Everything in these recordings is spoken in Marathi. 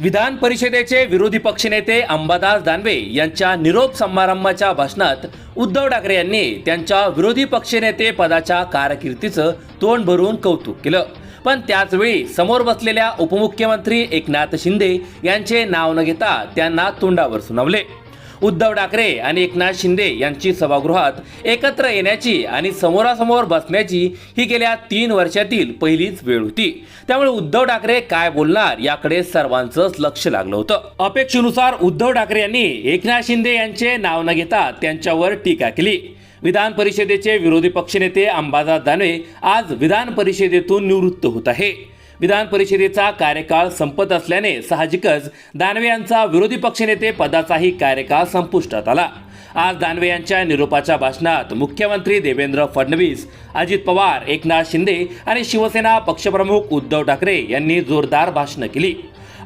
विधान परिषदेचे विरोधी पक्षनेते अंबादास दानवे यांच्या निरोप समारंभाच्या भाषणात उद्धव ठाकरे यांनी त्यांच्या विरोधी पक्षनेते पदाच्या कारकिर्दीचं तोंड भरून कौतुक केलं. पण त्याचवेळी समोर बसलेल्या उपमुख्यमंत्री एकनाथ शिंदे यांचे नाव न घेता त्यांना तोंडावर सुनावले. उद्धव ठाकरे आणि एकनाथ शिंदे यांची सभागृहात एकत्र येण्याची आणि समोरासमोर बसण्याची ही गेल्या तीन वर्षातील पहिलीच वेळ होती. त्यामुळे उद्धव ठाकरे काय बोलणार याकडे सर्वांचंच लक्ष लागलं होतं. अपेक्षेनुसार उद्धव ठाकरे यांनी एकनाथ शिंदे यांचे नाव न घेता त्यांच्यावर टीका केली. विधान परिषदेचे विरोधी पक्षनेते अंबादास दानवे आज विधान परिषदेतून निवृत्त होत आहे. विधान परिषदेचा कार्यकाळ संपत असल्याने साहजिकच दानवे यांचा विरोधी पक्षनेते पदाचाही कार्यकाळ संपुष्टात आला. आज दानवे यांच्या निरोपाच्या भाषणात मुख्यमंत्री देवेंद्र फडणवीस अजित पवार एकनाथ शिंदे आणि शिवसेना पक्षप्रमुख उद्धव ठाकरे यांनी जोरदार भाषणं केली.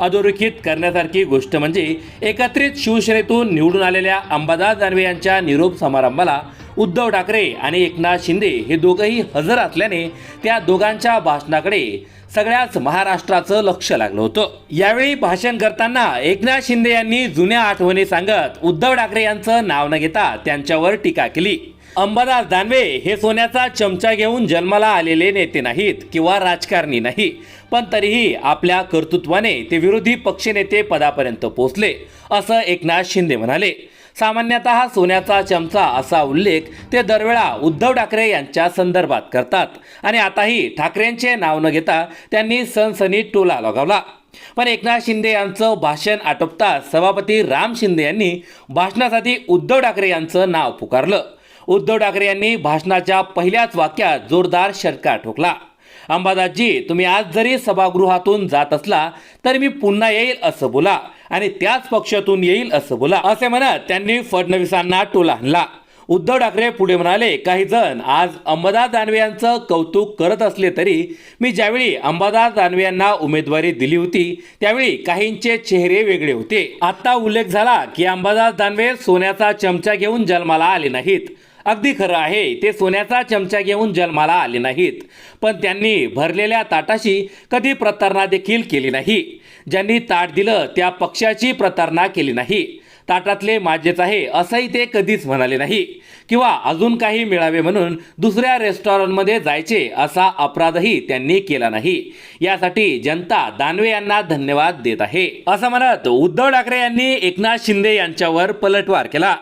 अधोरेखित करण्यासारखी गोष्ट म्हणजे एकत्रित शिवसेनेतून निवडून आलेल्या अंबादास दानवे यांच्या निरोप समारंभाला उद्धव ठाकरे आणि एकनाथ शिंदे हे दोघंही हजर असल्याने त्या दोघांच्या भाषणाकडे सगळ्याच महाराष्ट्राचं लक्ष लागलं होतं. यावेळी भाषण करताना एकनाथ शिंदे यांनी जुन्या आठवणी सांगत उद्धव ठाकरे यांचं नाव न घेता त्यांच्यावर टीका केली. अंबादास दानवे हे सोन्याचा चमचा घेऊन जन्माला आलेले नेते नाहीत किंवा राजकारणी नाही पण तरीही आपल्या कर्तृत्वाने ते विरोधी पक्षनेते पदापर्यंत पोहोचले असं एकनाथ शिंदे म्हणाले. सामान्यतः सोन्याचा चमचा असा उल्लेख ते दरवेळा उद्धव ठाकरे यांच्या संदर्भात करतात. आणि आताही ठाकरेंचे नाव न घेता त्यांनी सनसनी टोला लगावला. पण एकनाथ शिंदे यांचं भाषण आटोपताच सभापती राम शिंदे यांनी भाषणासाठी उद्धव ठाकरे यांचं नाव पुकारलं. उद्धव ठाकरे यांनी भाषणाच्या पहिल्याच वाक्यात जोरदार षटकार ठोकला. अंबादासजी तुम्ही आज जरी सभागृहातून जात असला तरी मी पुन्हा येईल असं बोला. आणि त्याच पक्षातून येईल असं बोला. असे म्हणत त्यांनी फडणवीसांना टोला आणला. उद्धव ठाकरे पुढे म्हणाले काही जण आज अंबादास दानवे यांचं कौतुक करत असले तरी मी ज्यावेळी अंबादास दानवे यांना उमेदवारी दिली होती त्यावेळी काहींचे चेहरे वेगळे होते. आता उल्लेख झाला की अंबादास दानवे सोन्याचा चमचा घेऊन जन्माला आले नाहीत. अगदी खरं आहे ते सोन्याचा चमचा घेऊन जन्माला आले नाहीत. पण त्यांनी भरलेल्या ताटाशी कधी प्रतारणा देखील केली नाही. ज्यांनी ताट दिलं त्या पक्षाची प्रतारणा केली नाही. ताटातले माझेच आहे असंही ते कधीच म्हणाले नाही. किंवा अजून काही मिळावे म्हणून दुसऱ्या रेस्टॉरंटमध्ये जायचे असा अपराधही त्यांनी केला नाही. यासाठी जनता दानवे यांना धन्यवाद देत आहे. असं म्हणत उद्धव ठाकरे यांनी एकनाथ शिंदे यांच्यावर पलटवार केला.